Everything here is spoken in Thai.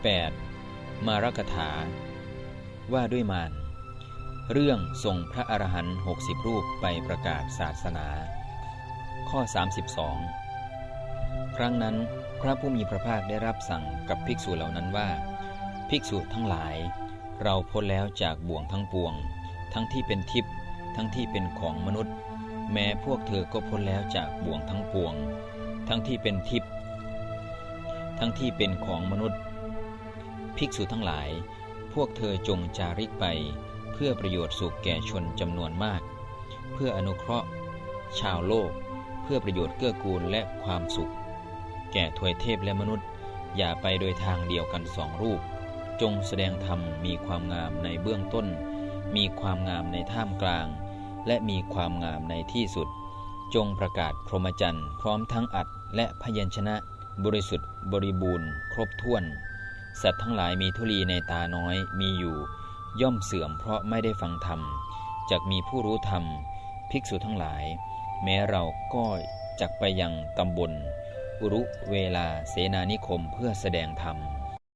8. มารกถา ว่าด้วยมารเรื่องส่งพระอรหันต์60 รูปไปประกาศศาสนา ข้อ 32 ครั้งนั้นพระผู้มีพระภาคได้รับสั่งกับภิกษุเหล่านั้นว่า ภิกษุทั้งหลาย เราพ้นแล้วจากบ่วงทั้งปวง ทั้งที่เป็นทิพย์ทั้งที่เป็นของมนุษย์ แม้พวกเธอก็พ้นแล้วจากบ่วงทั้งปวง ทั้งที่เป็นทิพย์ทั้งที่เป็นของมนุษย์ ภิกษุทั้งหลาย พวกเธอจงจาริกไป เพื่อประโยชน์สุขแก่ชนจำนวนมาก เพื่ออนุเคราะห์ ชาวโลก เพื่อประโยชน์เกื้อกูลและความสุข แก่ทวยเทพและมนุษย์ อย่าไปโดยทางเดียวกันสองรูป จงแสดงธรรมมีความงามในเบื้องต้น มีความงามในท่ามกลาง และมีความงามในที่สุด จงประกาศพรหมจรรย์พร้อมทั้งอัดและพยัญชนะ บริสุทธิ์บริบูรณ์ ครบถ้วน สัตว์ทั้งหลายมีทุลีในตาน้อยมีอยู่ ย่อมเสื่อมเพราะไม่ได้ฟังธรรมจากมีผู้รู้ธรรม ภิกษุทั้งหลาย แม้เราก็จักไปยังตำบล อุรุเวลาเสนานิคมเพื่อแสดงธรรม